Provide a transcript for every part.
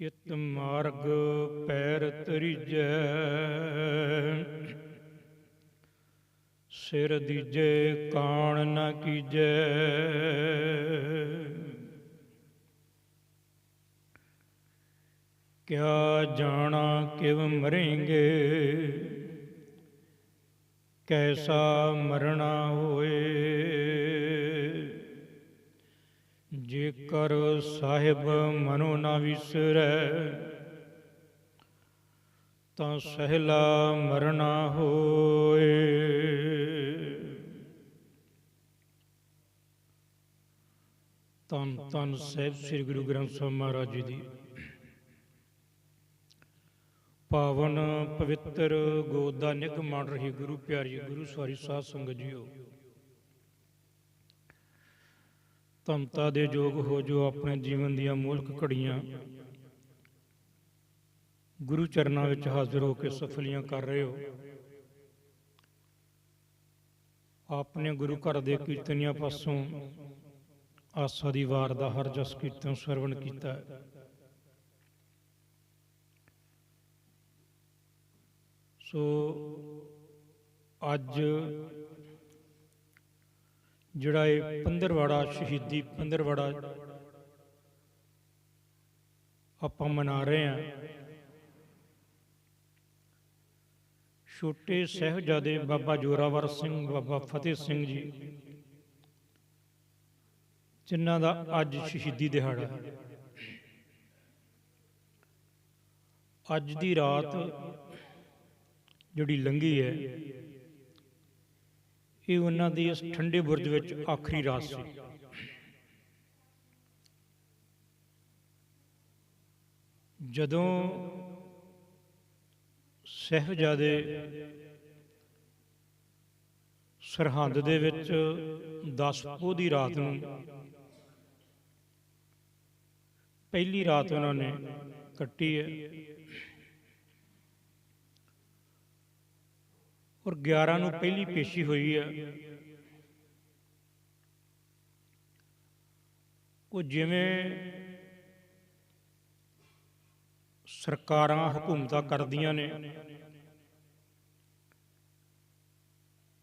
ਇਤ ਮਾਰਗ ਪੈਰ ਤਰੀਜੈ ਸਿਰ ਦੀਜੇ ਕਾਣ ਨਾ ਕੀਜੈ। ਕਿਆ ਜਾਣਾ ਕਿਵ ਮਰੇਂਗੇ? ਕੈਸਾ ਮਰਣਾ ਹੋਏ? ਜੇਕਰ ਸਾਹਿਬ ਮਨੋ ਨਾ ਵਿਸਰੈ। ਤਾਂ ਸਹਿਲਾ ਮਰਣਾ ਹੋਏ। ਤਨ ਤਨ ਸਾਹਿਬ ਸ੍ਰੀ ਗੁਰੂ ਗ੍ਰੰਥ ਸਾਹਿਬ ਮਹਾਰਾਜ ਜੀ ਦੀ। ਪਾਵਨ ਪਵਿੱਤਰ ਗੋਦਾ ਨਿਗ ਮੰਨ ਰਹੀ ਗੁਰੂ ਪਿਆਰੀ ਗੁਰੂ ਸਵਾਰੀ ਸਾਧ ਸੰਗਤ ਜੀਓ। ਤਮਤਾ ਦੇ ਯੋਗ ਹੋ ਜੋ ਆਪਣੇ ਜੀਵਨ ਦੀਆਂ ਮੂਲਕ ਘੜੀਆਂ। ਗੁਰੂ ਚਰਨਾਂ ਵਿੱਚ ਹਾਜ਼ਰ ਹੋ ਕੇ ਸਫਲੀਆਂ ਕਰ ਰਹੇ ਹੋ। ਆਪਣੇ ਗੁਰੂ ਘਰ ਦੇ ਕੀਰਤਨੀਆਂ ਪਾਸੋਂ ਆਸਾ ਦੀ ਵਾਰ ਦਾ ਹਰ ਜਸ ਕੀਰਤਨ ਸਰਵਣ ਕੀਤਾ ਹੈ। ਸੋ ਅੱਜ ਜਿਹੜਾ ਇਹ ਪੰਦਰਵਾੜਾ ਸ਼ਹੀਦੀ ਪੰਦਰਵਾੜਾ ਆਪਾਂ ਮਨਾ ਰਹੇ ਹਾਂ। ਛੋਟੇ ਸਹਿਬਜ਼ਾਦੇ ਬਾਬਾ ਜੋਰਾਵਰ ਸਿੰਘ, ਬਾਬਾ ਫਤਿਹ ਸਿੰਘ ਜੀ, ਜਿਨ੍ਹਾਂ ਦਾ ਅੱਜ ਸ਼ਹੀਦੀ ਦਿਹਾੜਾ ਅੱਜ ਦੀ ਰਾਤ ਜਿਹੜੀ ਲੰਘੀ ਹੈ ਇਹ ਉਹਨਾਂ ਦੀ ਇਸ ਠੰਡੇ ਬੁਰਜ ਵਿੱਚ ਆਖਰੀ ਰਾਤ ਸੀ। ਜਦੋਂ ਸਹਿਬਜ਼ਾਦੇ ਸਰਹੰਦ ਦੇ ਵਿੱਚ 10 ਪੋਹ ਦੀ ਰਾਤ ਨੂੰ ਪਹਿਲੀ ਰਾਤ ਉਹਨਾਂ ਨੇ ਕੱਟੀ ਹੈ ਔਰ 11 ਨੂੰ ਪਹਿਲੀ ਪੇਸ਼ੀ ਹੋਈ ਹੈ ਉਹ ਜਿਵੇਂ ਸਰਕਾਰਾਂ ਹਕੂਮਤਾਂ ਕਰਦੀਆਂ ਨੇ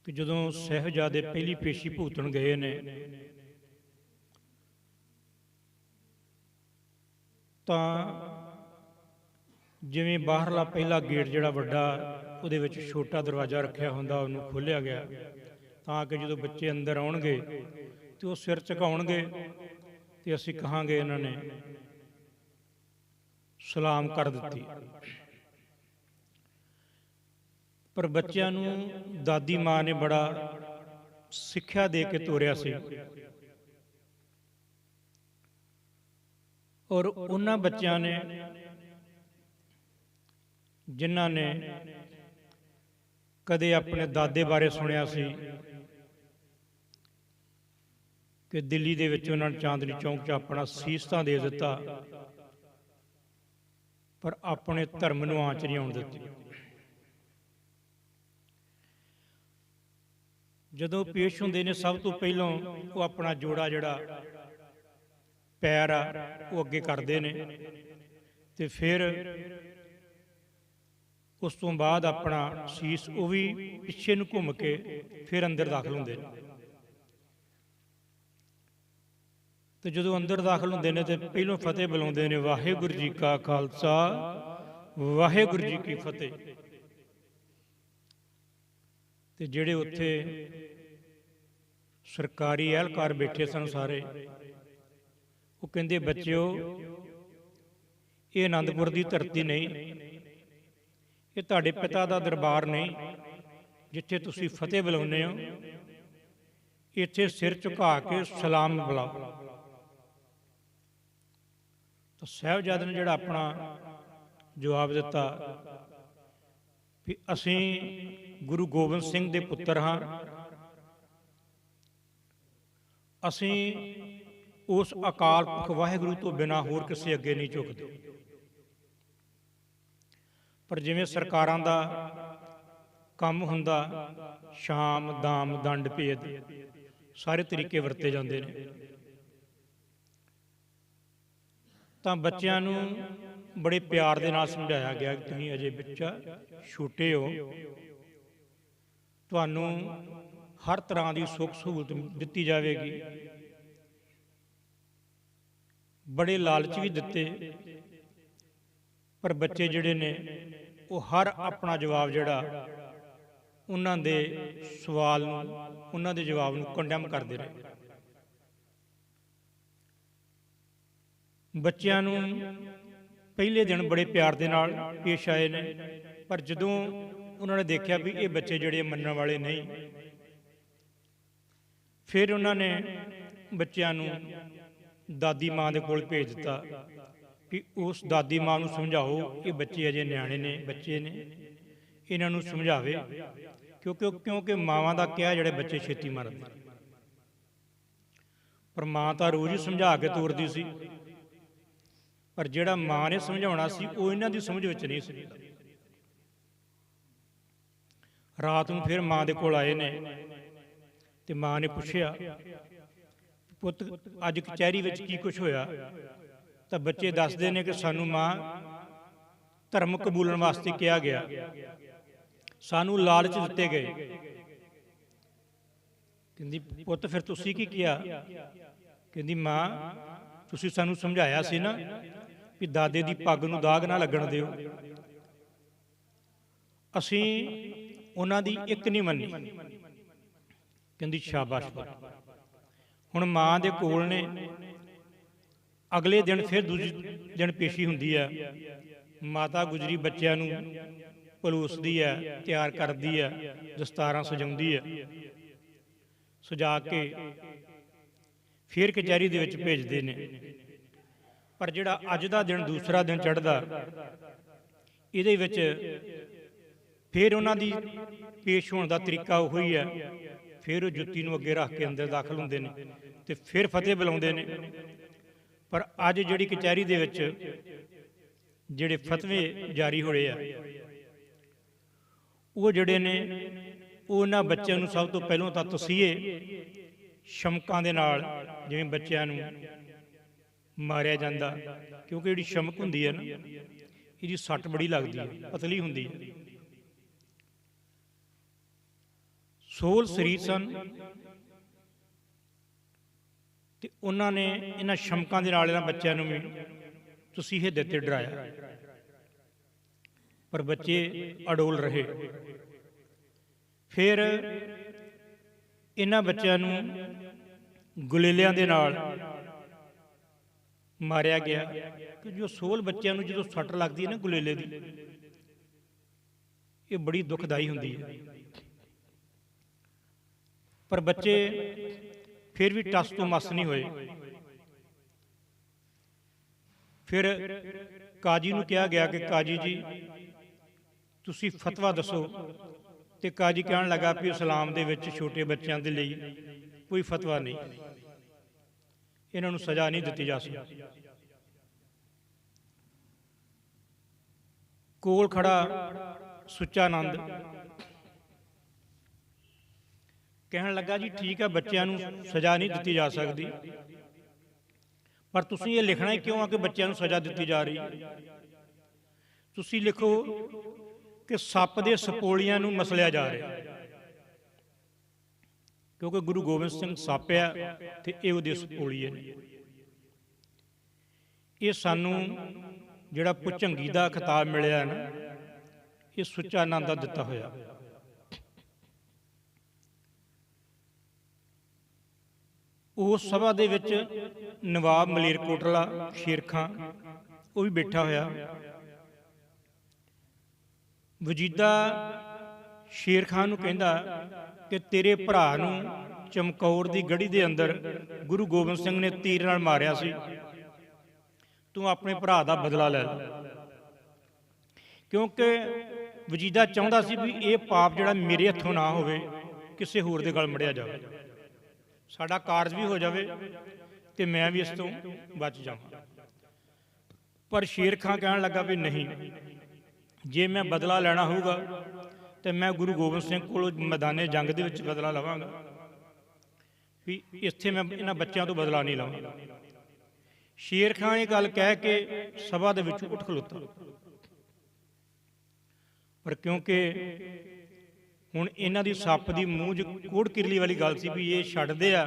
ਕਿ ਜਦੋਂ ਸਹਿਬਜ਼ਾਦੇ ਪਹਿਲੀ ਪੇਸ਼ੀ ਭੂਤਣ ਗਏ ਨੇ, ਤਾਂ ਜਿਵੇਂ ਬਾਹਰਲਾ ਪਹਿਲਾ ਗੇਟ ਜਿਹੜਾ ਵੱਡਾ, ਉਹਦੇ ਵਿੱਚ ਛੋਟਾ ਦਰਵਾਜ਼ਾ ਰੱਖਿਆ ਹੁੰਦਾ, ਉਹਨੂੰ ਖੋਲ੍ਹਿਆ ਗਿਆ। ਤਾਂ ਕਿ ਜਦੋਂ ਬੱਚੇ ਅੰਦਰ ਆਉਣਗੇ ਤੇ ਉਹ ਸਿਰ ਝੁਕਾਉਣਗੇ ਤੇ ਅਸੀਂ ਕਹਾਂਗੇ ਇਹਨਾਂ ਨੇ, ਸਲਾਮ ਕਰ ਦਿੱਤੀ। ਪਰ ਬੱਚਿਆਂ ਨੂੰ ਦਾਦੀ ਮਾਂ ਨੇ ਬੜਾ ਸਿੱਖਿਆ ਦੇ ਕੇ ਤੋਰਿਆ ਸੀ। ਔਰ ਉਹਨਾਂ ਬੱਚਿਆਂ ਨੇ ਜਿਨ੍ਹਾਂ ਨੇ ਕਦੇ ਆਪਣੇ ਦਾਦੇ ਬਾਰੇ ਸੁਣਿਆ ਸੀ ਕਿ ਦਿੱਲੀ ਦੇ ਵਿੱਚ ਉਹਨਾਂ ਨੇ ਚਾਂਦਨੀ ਚੌਂਕ 'ਚ ਆਪਣਾ ਸੀਸ ਤਾਂ ਦੇ ਦਿੱਤਾ, ਪਰ ਆਪਣੇ ਧਰਮ ਨੂੰ ਆਂਚ ਨਹੀਂ ਆਉਣ ਦਿੱਤੀ। ਜਦੋਂ ਪੇਸ਼ ਹੁੰਦੇ ਨੇ, ਸਭ ਤੋਂ ਪਹਿਲਾਂ ਉਹ ਆਪਣਾ ਜੋੜਾ ਜਿਹੜਾ ਪੈਰ ਆ, ਉਹ ਅੱਗੇ ਕਰਦੇ ਨੇ ਤੇ ਫਿਰ ਉਸ ਤੋਂ ਬਾਅਦ ਆਪਣਾ ਸੀਸ ਉਹ ਵੀ ਪਿੱਛੇ ਨੂੰ ਘੁੰਮ ਕੇ ਫਿਰ ਅੰਦਰ ਦਾਖਲ ਹੁੰਦੇ ਨੇ। ਤੇ ਜਦੋਂ ਅੰਦਰ ਦਾਖਲ ਹੁੰਦੇ ਨੇ ਤੇ ਪਹਿਲੋਂ ਫਤਿਹ ਬੁਲਾਉਂਦੇ ਨੇ, ਵਾਹਿਗੁਰੂ ਜੀ ਕਾ ਖਾਲਸਾ, ਵਾਹਿਗੁਰੂ ਜੀ ਕੀ ਫਤਿਹ। ਤੇ ਜਿਹੜੇ ਉੱਥੇ ਸਰਕਾਰੀ ਅਹਿਲਕਾਰ ਬੈਠੇ ਸਨ ਸਾਰੇ, ਉਹ ਕਹਿੰਦੇ, ਬੱਚਿਓ, ਇਹ ਆਨੰਦਪੁਰ ਦੀ ਧਰਤੀ ਨਹੀਂ ਇਹ ਤੁਹਾਡੇ ਪਿਤਾ ਦਾ ਦਰਬਾਰ ਨਹੀਂ, ਜਿੱਥੇ ਤੁਸੀਂ ਫਤਿਹ ਬੁਲਾਉਂਦੇ ਹੋ, ਇੱਥੇ ਸਿਰ ਝੁਕਾ ਕੇ ਸਲਾਮ ਬੁਲਾਓ। ਤਾਂ ਸਹਿਬਜ਼ਾਦੇ ਨੇ ਜਿਹੜਾ ਆਪਣਾ ਜਵਾਬ ਦਿੱਤਾ ਵੀ ਅਸੀਂ ਗੁਰੂ ਗੋਬਿੰਦ ਸਿੰਘ ਦੇ ਪੁੱਤਰ ਹਾਂ। ਅਸੀਂ ਉਸ ਅਕਾਲ ਪੁਰਖ ਵਾਹਿਗੁਰੂ ਤੋਂ ਬਿਨਾ ਹੋਰ ਕਿਸੇ ਅੱਗੇ ਨਹੀਂ ਝੁਕਦੇ। ਪਰ ਜਿਵੇਂ ਸਰਕਾਰਾਂ ਦਾ ਕੰਮ ਹੁੰਦਾ, ਸ਼ਾਮ, ਦਾਮ, ਦੰਡ, ਭੇਦ, ਸਾਰੇ ਤਰੀਕੇ ਵਰਤੇ ਜਾਂਦੇ ਨੇ। ਤਾਂ ਬੱਚਿਆਂ ਨੂੰ ਬੜੇ ਪਿਆਰ ਦੇ ਨਾਲ ਸਮਝਾਇਆ ਗਿਆ ਕਿ ਤੁਸੀਂ ਅਜੇ ਬੱਚਾ ਛੋਟੇ ਹੋ। ਤੁਹਾਨੂੰ ਹਰ ਤਰ੍ਹਾਂ ਦੀ ਸੁੱਖ ਸਹੂਲਤ ਦਿੱਤੀ ਜਾਵੇਗੀ। ਬੜੇ ਲਾਲਚ ਵੀ ਦਿੱਤੇ ਪਰ ਬੱਚੇ ਜਿਹੜੇ ਨੇ, ਉਹ ਹਰ ਆਪਣਾ ਜਵਾਬ ਜਿਹੜਾ ਉਹਨਾਂ ਦੇ ਸਵਾਲ ਨੂੰ, ਉਹਨਾਂ ਦੇ ਜਵਾਬ ਨੂੰ ਕੰਡੈਮ ਕਰਦੇ ਰਹੇ ਬੱਚਿਆਂ ਨੂੰ ਪਹਿਲੇ ਦਿਨ ਬੜੇ ਪਿਆਰ ਦੇ ਨਾਲ ਪੇਸ਼ ਆਏ ਨੇ, ਪਰ ਜਦੋਂ ਉਹਨਾਂ ਨੇ ਦੇਖਿਆ ਵੀ ਇਹ ਬੱਚੇ ਜਿਹੜੇ ਮੰਨਣ ਵਾਲੇ ਨਹੀਂ, ਫਿਰ ਉਹਨਾਂ ਨੇ ਬੱਚਿਆਂ ਨੂੰ ਦਾਦੀ ਮਾਂ ਦੇ ਕੋਲ ਭੇਜ ਦਿੱਤਾ। ਕਿ ਉਸ ਦਾਦੀ ਮਾਂ ਨੂੰ ਸਮਝਾਓ ਇਹ ਬੱਚੇ ਅਜੇ ਨਿਆਣੇ ਨੇ, ਬੱਚੇ ਨੇ। ਇਹਨਾਂ ਨੂੰ ਸਮਝਾਵੇ, ਕਿਉਂਕਿ ਕਿਉਂਕਿ ਮਾਵਾਂ ਦਾ ਕਿਹਾ ਜਿਹੜੇ ਬੱਚੇ ਛੇਤੀ ਮਰਦੇ ਪਰ ਮਾਂ ਤਾਂ ਰੋਜ਼ ਹੀ ਸਮਝਾ ਕੇ ਤੋਰਦੀ ਸੀ। ਪਰ ਜਿਹੜਾ ਮਾਂ ਨੇ ਸਮਝਾਉਣਾ ਸੀ, ਉਹ ਇਹਨਾਂ ਦੀ ਸਮਝ ਵਿੱਚ ਨਹੀਂ ਸੀ। ਰਾਤ ਨੂੰ ਫਿਰ ਮਾਂ ਦੇ ਕੋਲ ਆਏ ਨੇ ਤੇ ਮਾਂ ਨੇ ਪੁੱਛਿਆ, ਪੁੱਤ, ਅੱਜ ਕਚਹਿਰੀ ਵਿੱਚ ਕੀ ਕੁਝ ਹੋਇਆ? ਤਾਂ ਬੱਚੇ ਦੱਸਦੇ ਨੇ ਕਿ ਸਾਨੂੰ ਮਾਂ ਧਰਮ ਕਬੂਲਣ ਵਾਸਤੇ ਕਿਹਾ ਗਿਆ। ਸਾਨੂੰ ਲਾਲਚ ਦਿੱਤੇ ਗਏ। ਕਹਿੰਦੀ, ਪੁੱਤ, ਫਿਰ ਤੁਸੀਂ ਕੀ ਕੀਤਾ ਕਹਿੰਦੀ, ਮਾਂ, ਤੁਸੀਂ ਸਾਨੂੰ ਸਮਝਾਇਆ ਸੀ ਨਾ ਵੀ ਦਾਦੇ ਦੀ ਪੱਗ ਨੂੰ ਦਾਗ ਨਾ ਲੱਗਣ ਦਿਓ। ਅਸੀਂ ਉਹਨਾਂ ਦੀ ਇੱਕ ਨਹੀਂ ਮੰਨੀ। ਕਹਿੰਦੀ, ਸ਼ਾਬਾਸ਼ ਹੁਣ ਮਾਂ ਦੇ ਕੋਲ ਨੇ। ਅਗਲੇ ਦਿਨ ਫਿਰ ਦੂਜੇ, ਦਿਨ ਪੇਸ਼ੀ ਹੁੰਦੀ ਹੈ ਮਾਤਾ ਗੁਜਰੀ ਬੱਚਿਆਂ ਨੂੰ ਪਲੋਸਦੀ ਹੈ ਤਿਆਰ ਕਰਦੀ ਹੈ ਦਸਤਾਰਾਂ ਸਜਾਉਂਦੀ ਹੈ ਸਜਾ ਕੇ ਫਿਰ ਕਚਹਿਰੀ ਦੇ ਵਿੱਚ ਭੇਜਦੇ ਨੇ। ਪਰ ਜਿਹੜਾ ਅੱਜ ਦਾ ਦਿਨ ਦੂਸਰਾ ਦਿਨ ਚੜ੍ਹਦਾ, ਇਹਦੇ ਵਿੱਚ ਫਿਰ ਉਹਨਾਂ ਦੀ ਪੇਸ਼ ਹੋਣ ਦਾ ਤਰੀਕਾ ਉਹੋ ਹੀ ਹੈ ਫਿਰ ਉਹ ਜੁੱਤੀ ਨੂੰ ਅੱਗੇ ਰੱਖ ਕੇ ਅੰਦਰ ਦਾਖਲ ਹੁੰਦੇ ਨੇ ਤੇ ਫਿਰ ਫਤਿਹ ਬੁਲਾਉਂਦੇ ਨੇ। ਪਰ ਅੱਜ ਜਿਹੜੀ ਕਚਹਿਰੀ ਦੇ ਵਿੱਚ ਜਿਹੜੇ ਫਤਵੇ ਜਾਰੀ ਹੋਏ ਆ, ਉਹ ਜਿਹੜੇ ਨੇ, ਉਹ ਉਹਨਾਂ ਬੱਚਿਆਂ ਨੂੰ ਸਭ ਤੋਂ ਪਹਿਲਾਂ ਤਾਂ ਤਸੀਹੇ ਸ਼ਮਕਾਂ ਦੇ ਨਾਲ ਜਿਵੇਂ ਬੱਚਿਆਂ ਨੂੰ ਮਾਰਿਆ ਜਾਂਦਾ, ਕਿਉਂਕਿ ਜਿਹੜੀ ਸ਼ਮਕ ਹੁੰਦੀ ਹੈ ਨਾ, ਇਹਦੀ ਸੱਟ ਬੜੀ ਲੱਗਦੀ ਹੈ, ਪਤਲੀ ਹੁੰਦੀ ਹੈ। ਸੋਲ ਸਰੀਰ ਸਨ ਤੇ ਉਹਨਾਂ ਨੇ ਇਹਨਾਂ ਸ਼ਮਕਾਂ ਦੇ ਨਾਲ ਇਹਨਾਂ ਬੱਚਿਆਂ ਨੂੰ ਵੀ ਤੁਸੀਂ ਇਹ ਦਿੱਤੇ ਡਰਾਇਆ। ਪਰ ਬੱਚੇ ਅਡੋਲ ਰਹੇ। ਫਿਰ ਇਹਨਾਂ ਬੱਚਿਆਂ ਨੂੰ ਗੁਲੇਲਿਆਂ ਦੇ ਨਾਲ ਮਾਰਿਆ ਗਿਆ ਕਿ ਜੋ ਸੋਲ ਬੱਚਿਆਂ ਨੂੰ ਜਦੋਂ ਸੱਟ ਲੱਗਦੀ ਹੈ ਨਾ ਗੁਲੇਲੇ ਦੀ, ਇਹ ਬੜੀ ਦੁਖਦਾਈ ਹੁੰਦੀ ਹੈ। ਪਰ ਬੱਚੇ ਫਿਰ ਵੀ ਟਸ ਤੋਂ ਮਸ ਨਹੀਂ ਹੋਏ। ਫਿਰ ਕਾਜੀ ਨੂੰ ਕਿਹਾ ਗਿਆ ਕਿ ਕਾਜੀ ਜੀ ਤੁਸੀਂ ਫਤਵਾ ਦੱਸੋ ਤੇ ਕਾਜੀ ਕਹਿਣ ਲੱਗਾ ਵੀ ਇਸਲਾਮ ਦੇ ਵਿੱਚ ਛੋਟੇ ਬੱਚਿਆਂ ਦੇ ਲਈ ਕੋਈ ਫਤਵਾ ਨਹੀਂ। ਇਹਨਾਂ ਨੂੰ ਸਜ਼ਾ ਨਹੀਂ ਦਿੱਤੀ ਜਾ ਸਕਦੀ ਕੋਲ ਖੜਾ ਸੁੱਚਾ ਆਨੰਦ ਕਹਿਣ ਲੱਗਾ ਜੀ, ਠੀਕ ਹੈ, ਬੱਚਿਆਂ ਨੂੰ ਸਜ਼ਾ ਨਹੀਂ ਦਿੱਤੀ ਜਾ ਸਕਦੀ। ਪਰ ਤੁਸੀਂ ਇਹ ਲਿਖਣਾ ਹੀ ਕਿਉਂ ਆ ਕਿ ਬੱਚਿਆਂ ਨੂੰ ਸਜ਼ਾ ਦਿੱਤੀ ਜਾ ਰਹੀ ਤੁਸੀਂ ਲਿਖੋ ਕਿ ਸੱਪ ਦੇ ਸਪੋਲੀਆਂ ਨੂੰ ਮਸਲਿਆ ਜਾ ਰਿਹਾ ਕਿਉਂਕਿ ਗੁਰੂ ਗੋਬਿੰਦ ਸਿੰਘ ਸੱਪ ਆ ਤੇ ਇਹ ਉਹਦੇ ਸਪੋਲੀਏ ਨੇ ਇਹ ਸਾਨੂੰ ਜਿਹੜਾ ਪੁਚੰਗੀ ਦਾ ਖਿਤਾਬ ਮਿਲਿਆ ਨਾ, ਇਹ ਸੁੱਚਾ ਆਨੰਦ ਦਾ ਦਿੱਤਾ ਹੋਇਆ। ਉਸ ਸਭਾ ਦੇ ਵਿੱਚ ਨਵਾਬ ਮਲੇਰਕੋਟਲਾ ਸ਼ੇਰ ਖਾਂ ਉਹ ਵੀ ਬੈਠਾ ਹੋਇਆ। ਵਜੀਦਾ ਸ਼ੇਰ ਖਾਨ ਨੂੰ ਕਹਿੰਦਾ ਕਿ ਤੇਰੇ ਭਰਾ ਨੂੰ ਚਮਕੌਰ ਦੀ ਗੜੀ ਦੇ ਅੰਦਰ ਗੁਰੂ ਗੋਬਿੰਦ ਸਿੰਘ ਨੇ ਤੀਰ ਨਾਲ ਮਾਰਿਆ ਸੀ। ਤੂੰ ਆਪਣੇ ਭਰਾ ਦਾ ਬਦਲਾ ਲੈ ਲੈ। ਕਿਉਂਕਿ ਵਜੀਦਾ ਚਾਹੁੰਦਾ ਸੀ ਵੀ ਇਹ ਪਾਪ ਜਿਹੜਾ ਮੇਰੇ ਹੱਥੋਂ ਨਾ ਹੋਵੇ, ਕਿਸੇ ਹੋਰ ਦੇ ਗਲ ਮੜਿਆ ਜਾਵੇ। ਸਾਡਾ ਕਾਰਜ ਵੀ ਹੋ ਜਾਵੇ ਤੇ ਮੈਂ ਵੀ ਇਸ ਤੋਂ ਬਚ ਜਾਵਾਂ। ਪਰ ਸ਼ੇਰ ਖਾਂ ਕਹਿਣ ਲੱਗਾ ਵੀ ਨਹੀਂ। ਜੇ ਮੈਂ ਬਦਲਾ ਲੈਣਾ ਹੋਊਗਾ, ਤੇ ਮੈਂ ਗੁਰੂ ਗੋਬਿੰਦ ਸਿੰਘ ਕੋਲੋਂ ਮੈਦਾਨੇ ਜੰਗ ਦੇ ਵਿੱਚ ਬਦਲਾ ਲਵਾਂਗਾ। ਵੀ ਇੱਥੇ ਮੈਂ ਇਹਨਾਂ ਬੱਚਿਆਂ ਤੋਂ ਬਦਲਾ ਨਹੀਂ ਲਵਾਂਗਾ। ਸ਼ੇਰ ਖਾਨ ਇਹ ਗੱਲ ਕਹਿ ਕੇ ਸਭਾ ਦੇ ਵਿੱਚ ਉੱਠ ਖਲੋਤਾ। ਪਰ ਕਿਉਂਕਿ ਹੁਣ ਇਹਨਾਂ ਦੀ ਸੱਪ ਦੀ ਮੂੰਹ 'ਚ ਕੋੜ ਕਿਰਲੀ ਵਾਲੀ ਗੱਲ ਸੀ ਵੀ ਇਹ ਛੱਡਦੇ ਆ।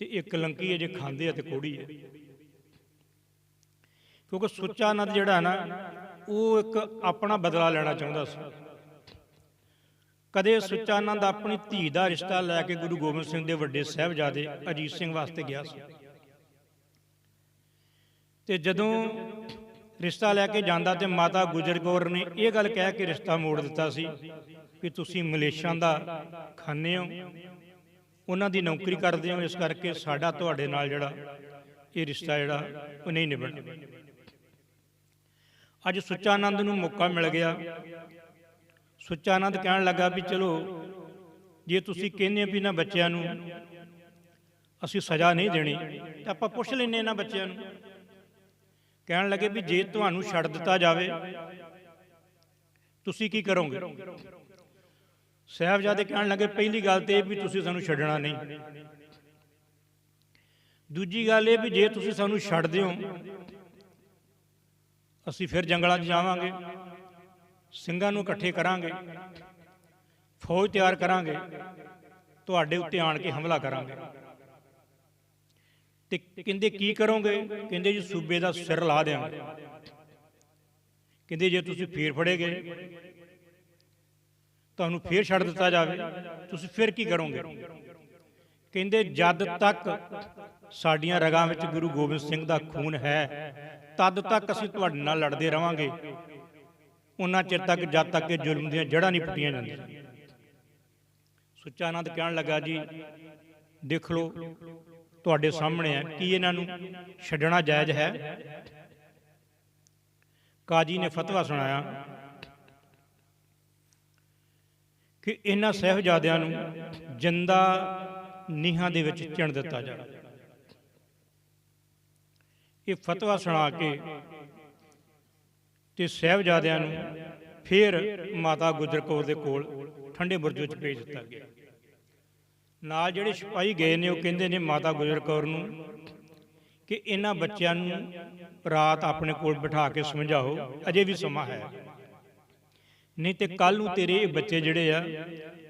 ਤੇ ਇੱਕ ਲੰਕੀ ਹੈ ਜੇ ਖਾਂਦੇ ਆ ਤੇ ਕੋੜੀ ਹੈ ਕਿਉਂਕਿ ਸੁੱਚਾ ਆਨੰਦ ਜਿਹੜਾ ਨਾ, ਉਹ ਇੱਕ ਆਪਣਾ ਬਦਲਾ ਲੈਣਾ ਚਾਹੁੰਦਾ ਸੀ। ਕਦੇ ਸੁੱਚਾ ਆਨੰਦ ਆਪਣੀ ਧੀ ਦਾ ਰਿਸ਼ਤਾ ਲੈ ਕੇ ਗੁਰੂ ਗੋਬਿੰਦ ਸਿੰਘ ਦੇ ਵੱਡੇ ਸਾਹਿਬਜ਼ਾਦੇ ਅਜੀਤ ਸਿੰਘ ਵਾਸਤੇ ਗਿਆ ਸੀ। ਤੇ ਜਦੋਂ ਰਿਸ਼ਤਾ ਲੈ ਕੇ ਜਾਂਦਾ ਤੇ ਮਾਤਾ ਗੁਜਰ ਕੌਰ ਨੇ ਇਹ ਗੱਲ ਕਹਿ ਕੇ ਰਿਸ਼ਤਾ ਮੋੜ ਦਿੱਤਾ ਸੀ ਕਿ ਤੁਸੀਂ ਮਲੇਸ਼ਾਂ ਦਾ ਖਾਨੇ ਹੋ। ਉਹਨਾਂ ਦੀ ਨੌਕਰੀ ਕਰਦੇ ਹੋ, ਇਸ ਕਰਕੇ ਸਾਡਾ ਤੁਹਾਡੇ ਨਾਲ ਜਿਹੜਾ ਇਹ ਰਿਸ਼ਤਾ ਜਿਹੜਾ ਉਹ ਨਹੀਂ ਨਿਭਣਾ ਅੱਜ ਸੁੱਚਾ ਆਨੰਦ ਨੂੰ ਮੌਕਾ ਮਿਲ ਗਿਆ। ਸੁੱਚਾ ਆਨੰਦ ਕਹਿਣ ਲੱਗਾ ਵੀ ਚਲੋ, ਜੇ ਤੁਸੀਂ ਕਹਿੰਦੇ ਹੋ ਵੀ ਨਾ ਬੱਚਿਆਂ ਨੂੰ ਅਸੀਂ ਸਜ਼ਾ ਨਹੀਂ ਦੇਣੀ, ਤਾਂ ਆਪਾਂ ਪੁੱਛ ਲੈਨੇ ਇਹਨਾਂ ਬੱਚਿਆਂ ਨੂੰ। ਕਹਿਣ ਲੱਗੇ ਵੀ ਜੇ ਤੁਹਾਨੂੰ ਛੱਡ ਦਿੱਤਾ ਜਾਵੇ, ਤੁਸੀਂ ਕੀ ਕਰੋਗੇ? ਸਾਹਿਬਜ਼ਾਦੇ ਕਹਿਣ ਲੱਗੇ, ਪਹਿਲੀ ਗੱਲ ਤੇ ਇਹ ਵੀ ਤੁਸੀਂ ਸਾਨੂੰ ਛੱਡਣਾ ਨਹੀਂ। ਦੂਜੀ ਗੱਲ ਇਹ ਵੀ ਜੇ ਤੁਸੀਂ ਸਾਨੂੰ ਛੱਡ ਦਿਓ, ਅਸੀਂ ਫਿਰ ਜੰਗਲਾਂ 'ਚ ਜਾਵਾਂਗੇ, ਸਿੰਘਾਂ ਨੂੰ ਇਕੱਠੇ ਕਰਾਂਗੇ, ਫੌਜ ਤਿਆਰ ਕਰਾਂਗੇ, ਤੁਹਾਡੇ ਉੱਤੇ ਆਣ ਕੇ ਹਮਲਾ ਕਰਾਂਗੇ। ਤੇ ਕਹਿੰਦੇ ਕੀ ਕਰੋਗੇ? ਕਹਿੰਦੇ ਜੀ ਸੂਬੇ ਦਾ ਸਿਰ ਲਾ ਦਿਆਂਗੇ। ਕਹਿੰਦੇ ਜੇ ਤੁਸੀਂ ਫੇਰ ਫੜੇ ਗਏ ਤੁਹਾਨੂੰ ਫੇਰ ਛੱਡ ਦਿੱਤਾ ਜਾਵੇ, ਤੁਸੀਂ ਫਿਰ ਕੀ ਕਰੋਗੇ? ਕਹਿੰਦੇ ਜਦ ਤੱਕ ਸਾਡੀਆਂ ਰਗਾਂ ਵਿੱਚ ਗੁਰੂ ਗੋਬਿੰਦ ਸਿੰਘ ਦਾ ਖੂਨ ਹੈ, ਤਦ ਤੱਕ ਅਸੀਂ ਤੁਹਾਡੇ ਨਾਲ ਲੜਦੇ ਰਵਾਂਗੇ। ਉਹਨਾਂ ਚਿਰ ਤੱਕ ਜਦ ਤੱਕ ਇਹ ਜ਼ੁਲਮ ਦੀਆਂ ਜੜ੍ਹਾਂ ਨਹੀਂ ਪੁੱਟੀਆਂ ਜਾਂਦੀਆਂ। ਸੁੱਚਾ ਆਨੰਦ ਕਹਿਣ ਲੱਗਾ ਜੀ, ਦੇਖ ਲਓ ਤੁਹਾਡੇ ਸਾਹਮਣੇ ਹੈ। ਕੀ ਇਹਨਾਂ ਨੂੰ ਛੱਡਣਾ ਜਾਇਜ਼ ਹੈ? ਕਾਜੀ ਨੇ ਫਤਵਾ ਸੁਣਾਇਆ ਕਿ ਇਹਨਾਂ ਸਹਿਬਜ਼ਾਦਿਆਂ ਨੂੰ ਜਿੰਦਾ ਨੀਹਾਂ ਦੇ ਵਿੱਚ ਚਿਣ ਦਿੱਤਾ ਜਾਵੇ। ਇਹ ਫਤਵਾ ਸੁਣਾ ਕੇ ਤੇ ਸਹਿਬਜ਼ਾਦਿਆਂ ਨੂੰ ਫਿਰ ਮਾਤਾ ਗੁਜਰ ਕੌਰ ਦੇ ਕੋਲ ਠੰਡੇ ਬੁਰਜ ਵਿੱਚ ਭੇਜ ਦਿੱਤਾ ਗਿਆ। ਨਾਲ ਜਿਹੜੇ ਸਿਪਾਹੀ ਗਏ ਨੇ, ਉਹ ਕਹਿੰਦੇ ਨੇ ਮਾਤਾ ਗੁਜਰ ਕੌਰ ਨੂੰ ਕਿ ਇਹਨਾਂ ਬੱਚਿਆਂ ਨੂੰ ਰਾਤ ਆਪਣੇ ਕੋਲ ਬਿਠਾ ਕੇ ਸਮਝਾਓ, ਅਜੇ ਵੀ ਸਮਾਂ ਹੈ। ਨਹੀਂ ਤੇ ਕੱਲ ਨੂੰ ਤੇਰੇ ਇਹ ਬੱਚੇ ਜਿਹੜੇ ਆ,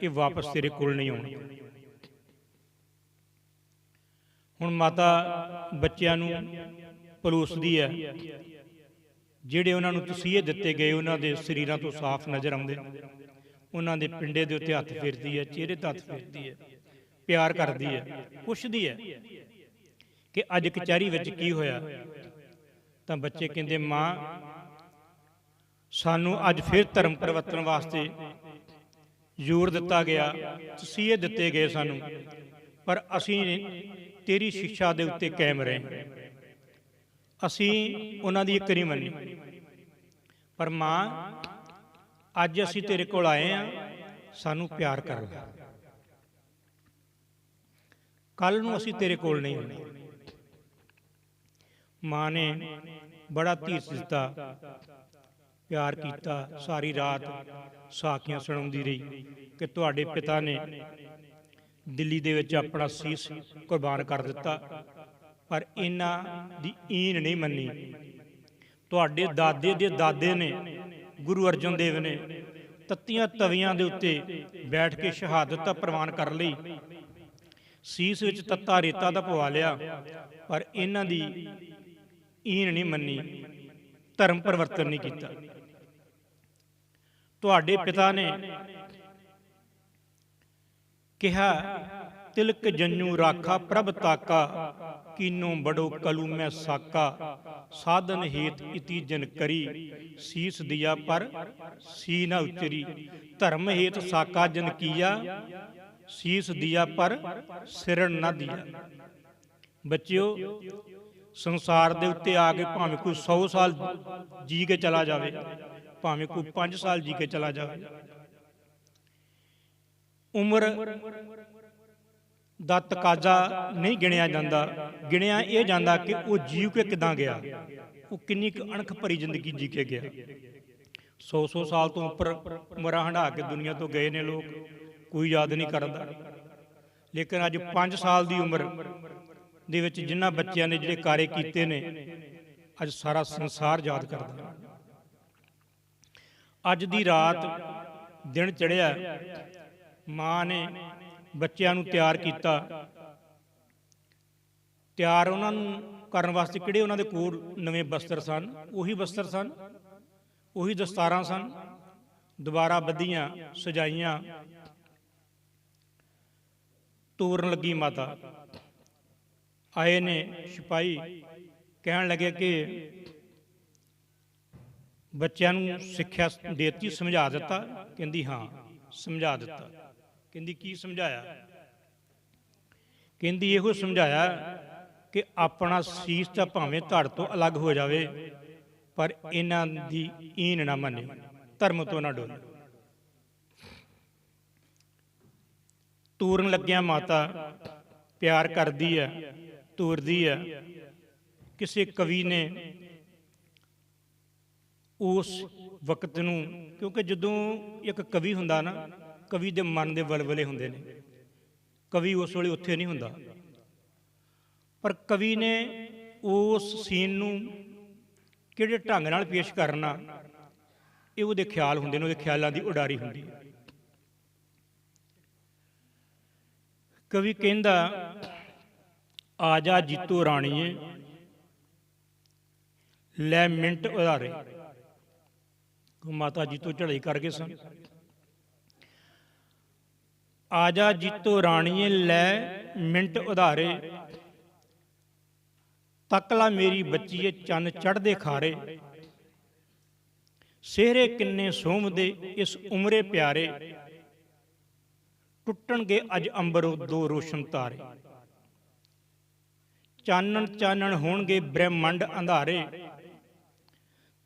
ਇਹ ਵਾਪਸ ਤੇਰੇ ਕੋਲ ਨਹੀਂ ਆਉਣਗੇ। ਹੁਣ ਮਾਤਾ ਬੱਚਿਆਂ ਨੂੰ ਪਲੋਸਦੀ ਹੈ, ਜਿਹੜੇ ਉਹਨਾਂ ਨੂੰ ਤਸੀਹੇ ਦਿੱਤੇ ਗਏ, ਉਹਨਾਂ ਦੇ ਸਰੀਰਾਂ ਤੋਂ ਸਾਫ਼ ਨਜ਼ਰ ਆਉਂਦੇ, ਉਹਨਾਂ ਦੇ ਪਿੰਡੇ ਦੇ ਉੱਤੇ ਹੱਥ ਫੇਰਦੀ ਹੈ, ਚਿਹਰੇ ਤੇ ਹੱਥ ਫੇਰਦੀ ਹੈ। ਪਿਆਰ ਕਰਦੀ ਹੈ ਪੁੱਛਦੀ ਹੈ ਕਿ ਅੱਜ ਕਚਹਿਰੀ ਵਿੱਚ ਕੀ ਹੋਇਆ? ਤਾਂ ਬੱਚੇ ਕਹਿੰਦੇ ਮਾਂ ਸਾਨੂੰ ਅੱਜ ਫਿਰ ਧਰਮ ਪਰਿਵਰਤਨ ਵਾਸਤੇ ਜ਼ੋਰ ਦਿੱਤਾ ਗਿਆ ਤਸੀਹੇ ਦਿੱਤੇ ਗਏ ਸਾਨੂੰ ਪਰ ਅਸੀਂ ਤੇਰੀ ਸਿੱਖਿਆ ਦੇ ਉੱਤੇ ਕਾਇਮ ਰਹੇ। ਅਸੀਂ ਉਹਨਾਂ ਦੀ ਇੱਕ ਨਹੀਂ ਮੰਨੀ। ਪਰ ਮਾਂ ਅੱਜ ਅਸੀਂ ਤੇਰੇ ਕੋਲ ਆਏ ਆ ਸਾਨੂੰ ਪਿਆਰ ਕਰ। ਲੈ ਕੱਲ ਨੂੰ ਅਸੀਂ ਤੇਰੇ ਕੋਲ ਨਹੀਂ ਹੋਣੇ ਮਾਂ ਨੇ ਬੜਾ ਧੀਰ ਦਿੱਤਾ ਪਿਆਰ ਕੀਤਾ, ਸਾਰੀ ਰਾਤ ਸਾਖੀਆਂ ਸੁਣਾਉਂਦੀ ਰਹੀ ਕਿ ਤੁਹਾਡੇ ਪਿਤਾ ਨੇ ਦਿੱਲੀ ਦੇ ਵਿੱਚ ਆਪਣਾ ਸੀਸ ਕੁਰਬਾਨ ਕਰ ਦਿੱਤਾ, ਪਰ ਇਹਨਾਂ ਦੀ ਈਨ ਨਹੀਂ ਮੰਨੀ। ਤੁਹਾਡੇ ਦਾਦੇ ਦੇ ਦਾਦੇ ਨੇ, ਗੁਰੂ ਅਰਜਨ ਦੇਵ ਨੇ ਤੱਤੀਆਂ ਤਵੀਆਂ ਦੇ ਉੱਤੇ ਬੈਠ ਕੇ ਸ਼ਹਾਦਤ ਦਾ ਪ੍ਰਵਾਨ ਕਰ ਲਈ। ਸੀਸ ਵਿੱਚ ਤੱਤਾ ਰੇਤਾ ਦਾ ਪਵਾ ਲਿਆ, ਪਰ ਇਹਨਾਂ ਦੀ ਈਨ ਨਹੀਂ ਮੰਨੀ, ਧਰਮ ਪਰਿਵਰਤਨ ਨਹੀਂ ਕੀਤਾ। ਤੁਹਾਡੇ ਪਿਤਾ ਨੇ ਕਿਹਾ, ਤਿਲਕ ਜੰਨੂ ਰਾਖਾ ਪ੍ਰਭ ਤਾਕਾ, ਕੀਨੋ ਬੜੋ ਕਲੂ ਮੈਂ ਸਾਕਾ, ਸਾਧਨ ਹੇਤ ਇਤੀ ਜਨ ਕਰੀ, ਸੀਸ ਦਿਆ ਪਰ ਸੀ ਨਾ ਉਚਰੀ, ਧਰਮ ਹੇਤ ਸਾਕਾ ਜਨ ਕੀਆ ਸੀਸ ਦਿਆ ਪਰ ਸਿਰਣ ਨਾ ਦਿਆ। ਬੱਚਿਓ, ਸੰਸਾਰ ਦੇ ਉੱਤੇ ਆ ਕੇ ਭਾਵੇਂ ਕੋਈ 100 ਸਾਲ ਜੀ ਕੇ ਚਲਾ ਜਾਵੇ, ਭਾਵੇਂ ਕੋਈ 5 ਸਾਲ ਜੀ ਕੇ ਚਲਾ ਜਾਵੇ। ਉਮਰ ਦਾ ਤਕਾਜ਼ਾ ਨਹੀਂ ਗਿਣਿਆ ਜਾਂਦਾ। ਗਿਣਿਆ ਇਹ ਜਾਂਦਾ ਕਿ ਉਹ ਜੀਵ ਕੇ ਕਿਦਾਂ ਗਿਆ? ਉਹ ਕਿੰਨੀ ਕੁ ਅਣਖ ਭਰੀ ਜ਼ਿੰਦਗੀ ਜੀ ਕੇ ਗਿਆ? 100 100 ਸਾਲ ਤੋਂ ਉੱਪਰ ਉਮਰਾਂ ਹੰਢਾ ਕੇ ਦੁਨੀਆ ਤੋਂ ਗਏ ਨੇ ਲੋਕ। ਕੋਈ ਯਾਦ ਨਹੀਂ ਕਰਦਾ। ਲੇਕਿਨ ਅੱਜ 5 ਸਾਲ ਦੀ ਉਮਰ ਦੇ ਵਿੱਚ ਜਿਨ੍ਹਾਂ ਬੱਚਿਆਂ ਨੇ ਜਿਹੜੇ ਕਾਰੇ ਕੀਤੇ ਨੇ, ਅੱਜ ਸਾਰਾ ਸੰਸਾਰ ਯਾਦ ਕਰਦਾ। ਅੱਜ ਦੀ ਰਾਤ ਦਿਨ ਚੜਿਆ ਮਾਂ ਨੇ ਬੱਚਿਆਂ ਨੂੰ ਤਿਆਰ ਕੀਤਾ। ਤਿਆਰ ਉਹਨਾਂ ਨੂੰ ਕਰਨ ਵਾਸਤੇ ਕਿਹੜੇ ਉਹਨਾਂ ਦੇ ਕੋਲ ਨਵੇਂ ਬਸਤਰ ਸਨ? ਉਹੀ ਬਸਤਰ ਸਨ, ਉਹੀ ਦਸਤਾਰਾਂ ਸਨ, ਦੁਬਾਰਾ ਬੱਧੀਆਂ ਸਜਾਈਆਂ ਤੋਰਨ ਲੱਗੀ ਮਾਤਾ। ਆਏ ਨੇ ਸਿਪਾਹੀ, ਕਹਿਣ ਲੱਗੇ ਕਿ ਬੱਚਿਆਂ ਨੂੰ ਸਿੱਖਿਆ ਦੇਤੀ, ਸਮਝਾ ਦਿੱਤਾ। ਕਹਿੰਦੀ, ਹਾਂ, ਸਮਝਾ ਦਿੱਤਾ। ਕਹਿੰਦੀ, ਕੀ ਸਮਝਾਇਆ? ਕਹਿੰਦੀ, ਇਹੋ ਸਮਝਾਇਆ ਕਿ ਆਪਣਾ ਸੀਸ ਤਾਂ ਭਾਵੇਂ ਧੜ ਤੋਂ ਅਲੱਗ ਹੋ ਜਾਵੇ, ਪਰ ਇਹਨਾਂ ਦੀ ਈਨ ਨਾ ਮੰਨੇ, ਧਰਮ ਤੋਂ ਨਾ ਡੋਲੇ। ਤੂਰਨ ਲੱਗਿਆ ਮਾਤਾ, ਪਿਆਰ ਕਰਦੀ ਹੈ ਤੂਰਦੀ ਹੈ ਕਿਸੇ ਕਵੀ ਨੇ ਉਸ ਵਕਤ ਨੂੰ, ਕਿਉਂਕਿ ਜਦੋਂ ਇੱਕ ਕਵੀ ਹੁੰਦਾ ਨਾ, ਕਵੀ ਦੇ ਮਨ ਦੇ ਵਲਵਲੇ ਹੁੰਦੇ ਨੇ। ਕਵੀ ਉਸ ਵੇਲੇ ਉੱਥੇ ਨਹੀਂ ਹੁੰਦਾ। ਪਰ ਕਵੀ ਨੇ ਉਸ ਸੀਨ ਨੂੰ ਕਿਹੜੇ ਢੰਗ ਨਾਲ ਪੇਸ਼ ਕਰਨਾ, ਇਹ ਉਹਦੇ ਖਿਆਲ ਹੁੰਦੇ ਨੇ, ਉਹਦੇ ਖਿਆਲਾਂ ਦੀ ਉਡਾਰੀ ਹੁੰਦੀ ਹੈ। ਕਵੀ ਕਹਿੰਦਾ, ਆਜਾ ਜੀਤੋ ਰਾਣੀਏ, ਲੈ ਮਿੰਟ ਉਧਾਰੇ। ਮਾਤਾ ਜੀਤੋ ਚੜ੍ਹਾਈ ਕਰ ਗਏ ਸਨ ਆਜਾ ਜੀਤੋ ਰਾਣੀਏ, ਲੈ ਮਿੰਟ ਉਧਾਰੇ, ਤੱਕਲਾ ਮੇਰੀ ਬੱਚੀਏ ਚੰਨ ਚੜਦੇ ਖਾਰੇ। ਸਿਹਰੇ ਕਿੰਨੇ ਸੋਮਦੇ ਇਸ ਉਮਰੇ ਪਿਆਰੇ ਟੁੱਟਣਗੇ ਅੱਜ ਅੰਬਰੋਂ ਦੋ ਰੋਸ਼ਨ ਤਾਰੇ। ਚਾਨਣ ਚਾਨਣ ਹੋਣਗੇ ਬ੍ਰਹਿਮੰਡ ਅੰਧਾਰੇ,